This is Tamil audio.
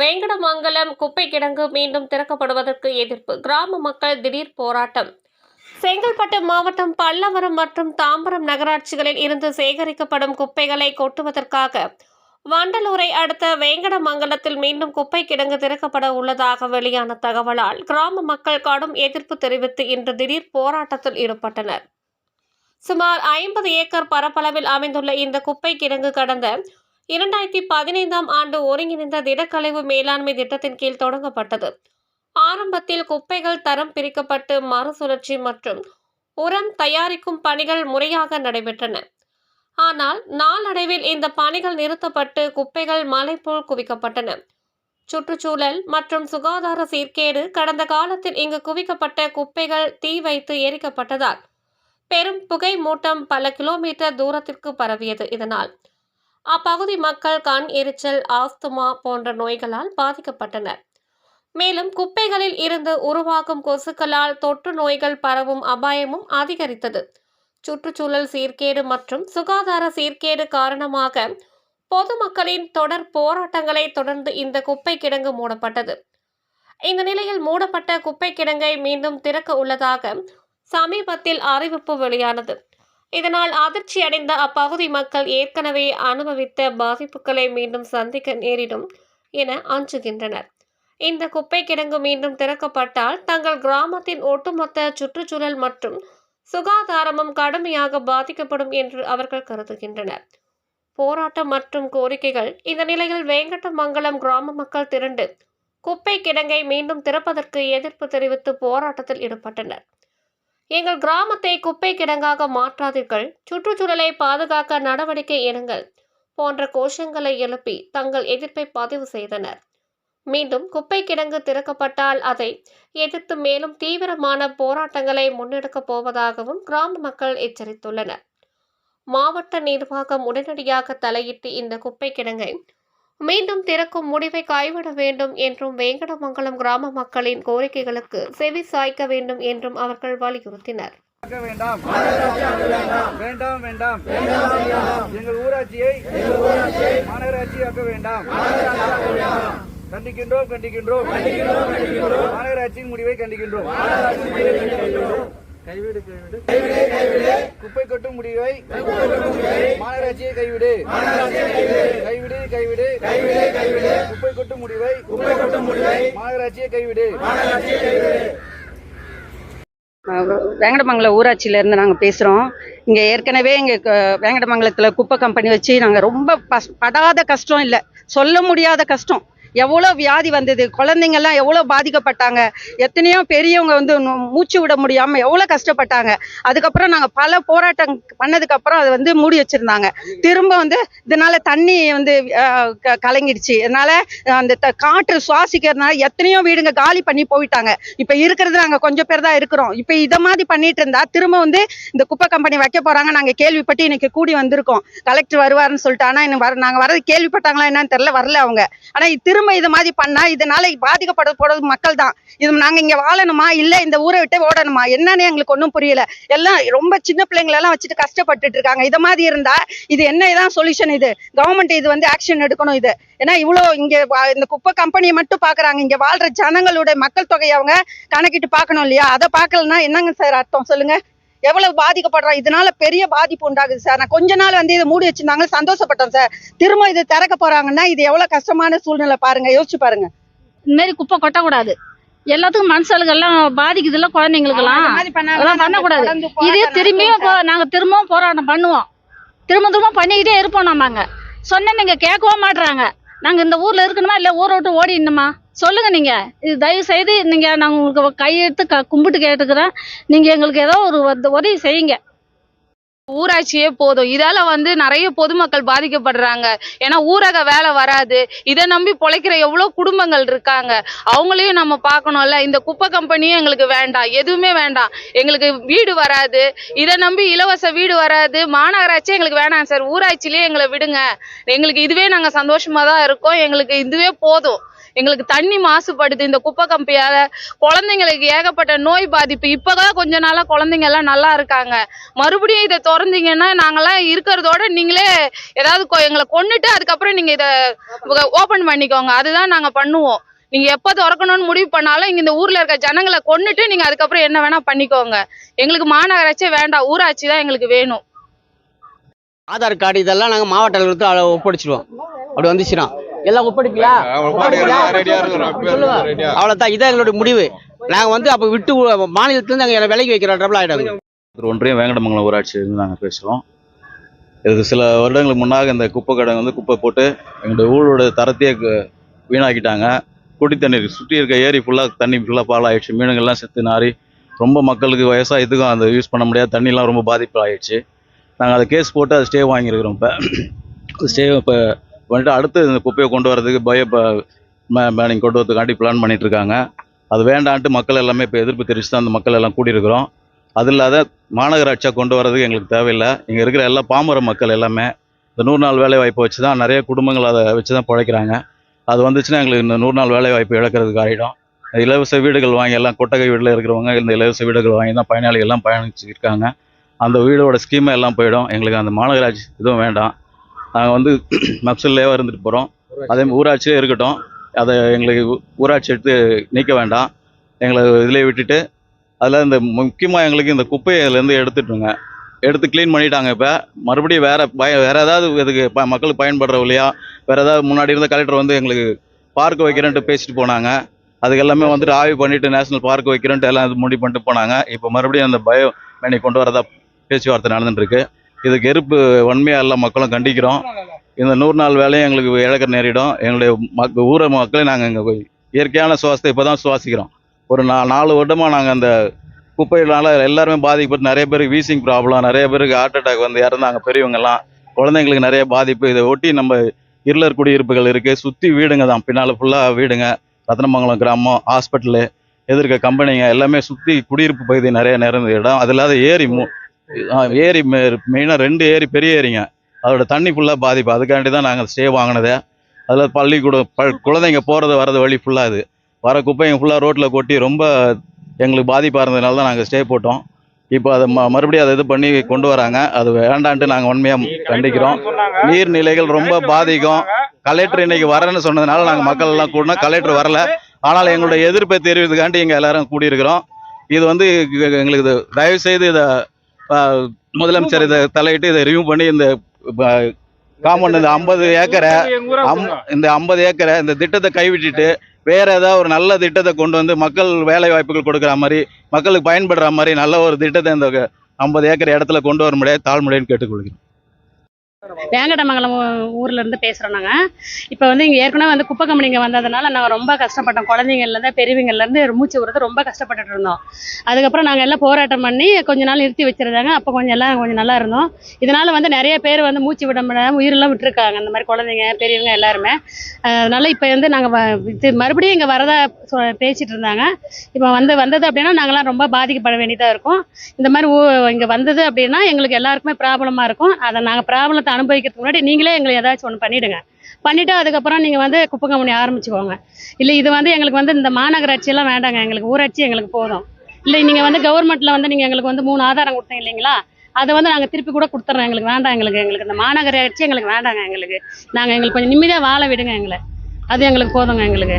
வேங்கடமங்கலம் குப்பை கிடங்கு மீண்டும் திறக்கப்படுவதற்கு எதிர்ப்பு. கிராம மக்கள் திடீர் போராட்டம். செங்கல்பட்டு மாவட்டம் பல்லவரம் மற்றும் தாம்பரம் நகராட்சிகளில் இருந்து சேகரிக்கப்படும் குப்பைகளை கொட்டுவதற்காக வண்டலூரை அடுத்த வேங்கடமங்கலத்தில் மீண்டும் குப்பை கிடங்கு திறக்கப்பட உள்ளதாக வெளியான தகவலால் கிராம மக்கள் கடும் எதிர்ப்பு தெரிவித்து இன்று திடீர் போராட்டத்தில் ஈடுபட்டனர். சுமார் ஐம்பது ஏக்கர் பரப்பளவில் அமைந்துள்ள இந்த குப்பை கிடங்கு கடந்த இரண்டாயிரத்தி பதினைந்தாம் ஆண்டு ஒருங்கிணைந்த திடக்கழிவு மேலாண்மை திட்டத்தின் கீழ் தொடங்கப்பட்டது. ஆரம்பத்தில் குப்பைகள் தரம் பிரிக்கப்பட்டு மறுசுழற்சி மற்றும் உரம் தயாரிக்கும் பணிகள் முறையாக நடைபெற்றன. ஆனால் நாளடைவில் இந்த பணிகள் நிறுத்தப்பட்டு குப்பைகள் மலை போல் குவிக்கப்பட்டன. சுற்றுச்சூழல் மற்றும் சுகாதார சீர்கேடு கடந்த காலத்தில் இங்கு குவிக்கப்பட்ட குப்பைகள் தீ வைத்து எரிக்கப்பட்டதால் பெரும் புகை மூட்டம் பல கிலோமீட்டர் தூரத்திற்கு பரவியது. இதனால் அப்பகுதி மக்கள் கண் எரிச்சல் ஆஸ்துமா போன்ற நோய்களால் பாதிக்கப்பட்டனர். மேலும் குப்பைகளில் இருந்து உருவாகும் கொசுக்களால் தொற்று நோய்கள் பரவும் அபாயமும் அதிகரித்தது. சுற்றுச்சூழல் சீர்கேடு மற்றும் சுகாதார சீர்கேடு காரணமாக பொதுமக்களின் தொடர் போராட்டங்களை தொடர்ந்து இந்த குப்பை கிடங்கு மூடப்பட்டது. இந்த நிலையில் மூடப்பட்ட குப்பை கிடங்கை மீண்டும் திறக்க உள்ளதாக சமீபத்தில் அறிவிப்பு வெளியானது. இதனால் அதிர்ச்சி அடைந்த அப்பகுதி மக்கள் ஏற்கனவே அனுபவித்த பாதிப்புகளை மீண்டும் சந்திக்க நேரிடும் என அஞ்சுகின்றனர். இந்த குப்பை கிடங்கு மீண்டும் திறக்கப்பட்டால் தங்கள் கிராமத்தின் ஒட்டுமொத்த சுற்றுச்சூழல் மற்றும் சுகாதாரமும் கடுமையாக பாதிக்கப்படும் என்று அவர்கள் கருதுகின்றனர். போராட்டம் மற்றும் கோரிக்கைகள் இந்த நிலையில் வேங்கடமங்கலம் கிராம மக்கள் திரண்டு குப்பை கிடங்கை மீண்டும் திறப்பதற்கு எதிர்ப்பு தெரிவித்து போராட்டத்தில் ஈடுபட்டனர். எங்கள் கிராமத்தை குப்பை கிடங்காக மாற்றாதீர்கள். சுற்றுச்சூழலை பாதுகாக்க நடவடிக்கை எடுங்கள். போன்ற கோஷங்களை எழுப்பி தங்கள் எதிர்ப்பை பதிவு செய்தனர். மீண்டும் குப்பை கிடங்கு திறக்கப்பட்டால் அதை எதிர்த்து மேலும் தீவிரமான போராட்டங்களை முன்னெடுக்கப் போவதாகவும் கிராம மக்கள் எச்சரித்துள்ளனர். மாவட்ட நிர்வாகம் உடனடியாக தலையிட்டு இந்த குப்பை கிடங்கை மீண்டும் திறக்கும் முடிவை கைவிட வேண்டும் என்றும் வேங்கடமங்கலம் கிராம மக்களின் கோரிக்கைகளுக்கு செவி சாய்க்க வேண்டும் என்றும் அவர்கள் வலியுறுத்தினர். வேண்டாம். வேண்டாம் வேண்டாம். எங்கள் ஊராட்சியை மாநகராட்சியாக்க வேண்டாம். கண்டிக்கின்றோம் கண்டிக்கின்றோம். மாநகராட்சியின் முடிவை கண்டிக்கின்றோம். கைவிடு கைவிடு. குப்பை கொட்டும் முடிவை மாநகராட்சியை கைவிடு. கைவிடு. கைவிடு குப்பை கொட்டும் முடிவை. மாநகராட்சியை கைவிடு. வேங்கடமங்கலம் ஊராட்சியிலேருந்து நாங்கள் பேசுகிறோம் இங்கே ஏற்கனவே இங்கே வேங்கடமங்கலத்தில் குப்பை கம்பெனி வச்சு நாங்கள் ரொம்ப படாத கஷ்டம் இல்லை. சொல்ல முடியாத கஷ்டம். எவ்வளோ வியாதி வந்தது? குழந்தைங்கள்லாம் எவ்வளோ பாதிக்கப்பட்டாங்க? எத்தனையோ பெரியவங்க வந்து மூச்சு விட முடியாமல் எவ்வளோ கஷ்டப்பட்டாங்க? அதுக்கப்புறம் நாங்கள் பல போராட்டம் பண்ணதுக்கப்புறம் அதை வந்து மூடி வச்சுருந்தாங்க. திரும்ப வந்து இதனால தண்ணி வந்து கலங்கிடுச்சு. அதனால் அந்த காற்று சுவாசிக்கிறதுனால எத்தனையோ வீடுங்க காலி பண்ணி போயிட்டாங்க. இப்போ இருக்கிறது நாங்கள் கொஞ்சம் பேர் தான் இருக்கிறோம். இப்போ இதை மாதிரி பண்ணிட்டு இருந்தா திரும்ப வந்து இந்த குப்பை கம்பெனி வைக்க போறாங்க. நாங்கள் கேள்விப்பட்டு இன்னைக்கு கூடி வந்திருக்கோம். கலெக்டர் வருவாருன்னு சொல்லிட்டு ஆனால் இன்னும் வர நாங்கள் வரது கேள்விப்பட்டாங்களா என்னன்னு தெரில வரல அவங்க. ஆனால் திரும்ப இது மாதிரி பண்ணா இதனால பாதிக்கப்பட போறது மக்கள் தான் இது நாங்கள் இங்கே வாழணுமா? இல்லை இந்த ஊரை விட்டு ஓடணுமா? என்னன்னு எங்களுக்கு ஒன்றும் புரியல. எல்லாம் ரொம்ப சின்ன பிள்ளைங்களெல்லாம் வச்சுட்டு கஷ்டப்பட்டுட்டு இருக்காங்க. இதை மாதிரி இருந்தா இது என்ன தான் சொல்யூஷன் இது? கவர்மெண்ட் இது வந்து ஆக்ஷன் எடுக்கணும் இது. ஏன்னா இவ்வளோ இங்க இந்த குப்பை கம்பெனியை மட்டும் பாக்குறாங்க. இங்க வாழ்ற ஜனங்களுடைய மக்கள் தொகையை அவங்க கணக்கிட்டு பார்க்கணும் இல்லையா? அதை பார்க்கலன்னா என்னங்க சார் அர்த்தம்? சொல்லுங்க. எவ்வளவு பாதிக்கப்படுறோம் இதனால பெரிய பாதிப்பு உண்டாகுது சார். நான் கொஞ்ச நாள் வந்து இதை மூடி வச்சிருந்தாங்க. சந்தோஷப்பட்டோம் சார். திரும்ப இது திறக்க போறாங்கன்னா இது எவ்வளவு கஷ்டமான சூழ்நிலை பாருங்க. யோசிச்சு பாருங்க. இந்த மாதிரி குப்பை கொட்டக்கூடாது. எல்லாத்துக்கும் மனுஷாளுக்கெல்லாம் பாதிக்குதுல்ல குழந்தைங்களுக்கெல்லாம். பண்ணக்கூடாது. இதே திரும்பியும் நாங்க திரும்பவும் போராட்டம் பண்ணுவோம். திரும்ப திரும்ப பண்ணிக்கிட்டே இருப்போம் நாங்க சொன்ன நீங்க கேட்கவும் மாட்றாங்க. நாங்கள் இந்த ஊரில் இருக்கணுமா இல்லை ஊரை விட்டு ஓடிடணுமா சொல்லுங்க நீங்க. இது தயவு செய்து நீங்க நாங்கள் உங்களுக்கு கையெடுத்து க- கும்பிட்டு கேட்டுக்கிறேன். நீங்க எங்களுக்கு ஏதோ ஒரு உதவி செய்யுங்க. ஊராட்சியே போதும். இதால வந்து நிறைய பொதுமக்கள் பாதிக்கப்படுறாங்க. ஏன்னா ஊரக வேலை வராது. இதை நம்பி பொழைக்கிற எவ்வளவு குடும்பங்கள் இருக்காங்க. அவங்களையும் நம்ம பார்க்கணும்ல. இந்த குப்பை கம்பெனியும் எங்களுக்கு வேண்டாம். எதுவுமே வேண்டாம். எங்களுக்கு வீடு வராது. இதை நம்பி இலவச வீடு வராது. மாநகராட்சி எங்களுக்கு வேணாம் சார். ஊராட்சியிலேயே எங்களை விடுங்க. எங்களுக்கு இதுவே நாங்கள் சந்தோஷமா தான் இருக்கோம். எங்களுக்கு இதுவே போதும். எங்களுக்கு தண்ணி மாசுபடுது. இந்த குப்பை கம்பியால குழந்தைங்களுக்கு ஏகப்பட்ட நோய் பாதிப்பு. இப்பதான் கொஞ்ச நாளா குழந்தைங்க எல்லாம் நல்லா இருக்காங்க. மறுபடியும் இதை திறந்தீங்கன்னா நாங்கெல்லாம் இருக்கிறதோட நீங்களே ஏதாவது கொ- எங்களை கொண்டுட்டு அதுக்கப்புறம் நீங்க இதை ஓபன் பண்ணிக்கோங்க. அதுதான் நாங்க பண்ணுவோம். நீங்க எப்ப திறக்கணும்னு முடிவு பண்ணாலும் இங்க இந்த ஊர்ல இருக்க ஜனங்களை கொண்டுட்டு நீங்க அதுக்கப்புறம் என்ன வேணா பண்ணிக்கோங்க. எங்களுக்கு மாநகராட்சியே வேண்டாம். ஊராட்சி தான் எங்களுக்கு வேணும். ஆதார் கார்டு இதெல்லாம் நாங்கள் மாவட்ட அலுவலகத்தில் அதை ஒப்படைச்சிடுவோம் அப்படி வந்துச்சுன்னா. எல்லாம் சொல்லுங்க. அவ்வளோதான் இதான் எங்களுடைய முடிவு. நாங்கள் வந்து அப்போ விட்டு மாநிலத்திலேருந்து நாங்கள் விலைக்கு வைக்கிறோம் டபுள் ஆகிடும் ஒன்றியம் வேங்கடமங்கலம் ஊராட்சியிலிருந்து நாங்கள் பேசுகிறோம் இது சில வருடங்களுக்கு முன்னாக இந்த குப்பை கடை வந்து குப்பை போட்டு எங்களுடைய ஊரோட தரத்தையே வீணாக்கிட்டாங்க. குடி தண்ணீர் சுற்றி இருக்க ஏரி ஃபுல்லாக தண்ணி ஃபுல்லாக பாலாயிடுச்சு மீனுங்கள்லாம் செத்து நாரி ரொம்ப மக்களுக்கு விவசாயத்துக்கும் அந்த யூஸ் பண்ண முடியாத. தண்ணிலாம் ரொம்ப பாதிப்பு ஆயிடுச்சு. நாங்கள் அதை கேஸ் போட்டு அதை ஸ்டே வாங்கியிருக்கிறோம் இப்போ. ஸ்டே இப்போ வந்துட்டு அடுத்து இந்த குப்பையை கொண்டு வரதுக்கு பயோ பேனிங் கொண்டு வரதுக்காண்டி பிளான் பண்ணிகிட்ருக்காங்க இருக்காங்க அது வேண்டான்ட்டு மக்கள் எல்லாமே இப்போ எதிர்ப்பு தெரிவித்து தான் அந்த மக்கள் எல்லாம் கூடியிருக்கிறோம். அது இல்லாத மாநகராட்சியாக கொண்டு வரதுக்கு எங்களுக்கு தேவையில்லை. இங்கே இருக்கிற எல்லா பாமர மக்கள் எல்லாமே இந்த நூறு நாள் வேலை வாய்ப்பை வச்சு தான் நிறைய குடும்பங்கள் அதை வச்சு தான் பிழைக்கிறாங்க. அது வந்துச்சுன்னா எங்களுக்கு இந்த நூறு நாள் வேலை வாய்ப்பு இழக்கிறதுக்கு ஆகிடும் இலவச வீடுகள் வாங்கி எல்லாம் கொட்டகை வீட்டில் இருக்கிறவங்க இந்த இலவச வீடுகள் வாங்கி தான் பயனாளிகள் எல்லாம் பயணிச்சுருக்காங்க அந்த வீடோட ஸ்கீமை எல்லாம் போயிடும். எங்களுக்கு அந்த மாநகராட்சி இதுவும் வேண்டாம். நாங்கள் வந்து மப்சல்லே இருந்துட்டு போகிறோம் அதே ஊராட்சியே இருக்கட்டும். அதை எங்களுக்கு ஊராட்சி எடுத்து நீக்க வேண்டாம். எங்களை இதிலே விட்டுட்டு அதில் இந்த முக்கியமாக எங்களுக்கு இந்த குப்பையை இதுலேருந்து எடுத்துட்டுங்க எடுத்து க்ளீன் பண்ணிட்டாங்க இப்போ. மறுபடியும் வேற பய வேற ஏதாவது இதுக்கு ப மக்களுக்கு பயன்படுற வழியா வேற ஏதாவது முன்னாடி இருந்த கலெக்டர் வந்து எங்களுக்கு பார்க் வைக்கிறேன்ட்டு பேசிட்டு போனாங்க. அதுக்கு எல்லாமே வந்துட்டு ஆய்வு பண்ணிட்டு நேஷனல் பார்க் வைக்கிறேன்ட்டு எல்லாம் இது முடிவு பண்ணிட்டு போனாங்க. இப்போ மறுபடியும் அந்த பயோ மேனி கொண்டு வரதா பேச்சுவார்த்தை நடந்துட்டு இருக்கு இதுக்கு எதிர்ப்பு வன்மையாக எல்லா மக்களும் கண்டிக்கிறோம். இந்த நூறு நாள் வேலையும் எங்களுக்கு இழக்க நேரிடும். எங்களுடைய மக் ஊர மக்களே நாங்கள் இங்கே இயற்கையான சுவாசத்தை இப்போ தான் சுவாசிக்கிறோம். ஒரு நா நாலு வருடமாக நாங்கள் அந்த குப்பையினால் எல்லாருமே பாதிக்கப்பட்டு நிறைய பேருக்கு வீசிங் ப்ராப்ளம் நிறைய பேருக்கு ஹார்ட் அட்டாக் வந்து இறந்தாங்க பெரியவங்கெல்லாம். குழந்தைங்களுக்கு நிறைய பாதிப்பு. இதை ஒட்டி நம்ம இருளர் குடியிருப்புகள் இருக்குது சுற்றி வீடுங்க தான். பின்னால் ஃபுல்லாக வீடுங்க. ரத்னமங்கலம் கிராமம் ஹாஸ்பிட்டலு எதிர்க்க கம்பெனிங்க எல்லாமே சுற்றி குடியிருப்பு பகுதி நிறைய நிறைந்த இடம். அது இல்லாத ஏரி மூ ஏரி மெயினாக ரெண்டு ஏரி பெரிய ஏரிங்க. அதோட தண்ணி ஃபுல்லாக பாதிப்பு. அதுக்காண்டி தான் நாங்கள் ஸ்டே வாங்கினது. அதில் பள்ளிக்கூடம் ப குழந்தைங்க போகிறது வர்றது வழி ஃபுல்லாக இது வர குப்பைங்க ஃபுல்லாக ரோட்டில் கொட்டி ரொம்ப எங்களுக்கு பாதிப்பாக இருந்ததுனால தான் நாங்கள் ஸ்டே போட்டோம். இப்போ அதை ம மறுபடியும் அதை இது பண்ணி கொண்டு வராங்க. அது வேண்டான்ட்டு நாங்கள் உண்மையாக கண்டிக்கிறோம். நீர்நிலைகள் ரொம்ப பாதிக்கும். கலெக்டர் இன்னைக்கு வரேன்னு சொன்னதுனால நாங்கள் மக்கள் எல்லாம் கூடணும். கலெக்டர் வரல. ஆனால் எங்களுடைய எதிர்ப்பை தெரிவித்துக்காண்டி இங்கே எல்லாரும் கூடியிருக்கிறோம். இது வந்து எங்களுக்கு இது தயவு செய்து இதை முதலமைச்சர் இதை தலையிட்டு இதை ரிவ்யூ பண்ணி இந்த காம்பவுண்ட் இந்த ஐம்பது ஏக்கரை அம் இந்த ஐம்பது ஏக்கரை இந்த திட்டத்தை கைவிட்டுட்டு வேற ஏதாவது ஒரு நல்ல திட்டத்தை கொண்டு வந்து மக்கள் வேலை வாய்ப்புகள் கொடுக்குற மாதிரி மக்களுக்கு பயன்படுற மாதிரி நல்ல ஒரு திட்டத்தை இந்த ஐம்பது ஏக்கர் இடத்துல கொண்டு வர முடியாது தாழ்முடியன்னு கேட்டுக்கொள்கிறேன். வேங்கடமங்கலம் ஊ- ஊர்ல இருந்து பேசுறோம் நாங்க. இப்போ வந்து இங்க ஏற்கனவே வந்து குப்பை கம்பெனிங்க வந்ததுனால நாங்கள் ரொம்ப கஷ்டப்பட்டோம். குழந்தைங்கள்லேருந்து பெரியவங்கள்லேருந்து இருந்து மூச்சு விடுறது ரொம்ப கஷ்டப்பட்டுட்டு இருந்தோம். அதுக்கப்புறம் நாங்க எல்லாம் போராட்டம் பண்ணி கொஞ்ச நாள் நிறுத்தி வச்சிருந்தாங்க. அப்போ கொஞ்சம் எல்லாம் கொஞ்சம் நல்லா இருந்தோம். இதனால வந்து நிறைய பேர் வந்து மூச்சு விட முடியாமல் உயிரெல்லாம் விட்டுருக்காங்க. அந்த மாதிரி குழந்தைங்க பெரியவங்க எல்லாருமே. அதனால் அதனால இப்போ வந்து நாங்க வ- இது மறுபடியும் இங்க வரதா சொ- பேசிட்டு இருந்தாங்க. இப்போ வந்து வந்தது அப்படின்னா நாங்களாம் ரொம்ப பாதிக்கப்பட வேண்டியதா இருக்கும். இந்த மாதிரி இங்கே இங்க வந்தது அப்படின்னா எங்களுக்கு எல்லாருக்குமே ப்ராப்ளமா இருக்கும். அதை நாங்க ப்ராப்ளத்தை அனுபவிக்கிறதுக்கு முன்னாடி நீங்களே எங்களை ஏதாச்சும் ஒன்று பண்ணிடுங்க. பண்ணிட்டு அதுக்கப்புறம் நீங்க வந்து குப்பை கம்பெனி ஆரம்பிச்சுக்கோங்க. இல்லை இது வந்து எங்களுக்கு வந்து இந்த மாநகராட்சி எல்லாம் வேண்டாங்க. எங்களுக்கு ஊராட்சி எங்களுக்கு போதும். இல்லை நீங்க வந்து கவர்மெண்ட்டில் வந்து நீங்கள் எங்களுக்கு வந்து மூணு ஆதாரம் கொடுத்தீங்க இல்லைங்களா? அதை வந்து நாங்கள் திருப்பி கூட கொடுத்துட்றோம் எங்களுக்கு வேண்டாம் எங்களுக்கு. எங்களுக்கு இந்த மாநகராட்சி எங்களுக்கு வேண்டாங்க எங்களுக்கு. நாங்கள் எங்களுக்கு கொஞ்சம் நிம்மதியாக வாழ விடுங்க எங்களை. அது எங்களுக்கு போதுங்க எங்களுக்கு.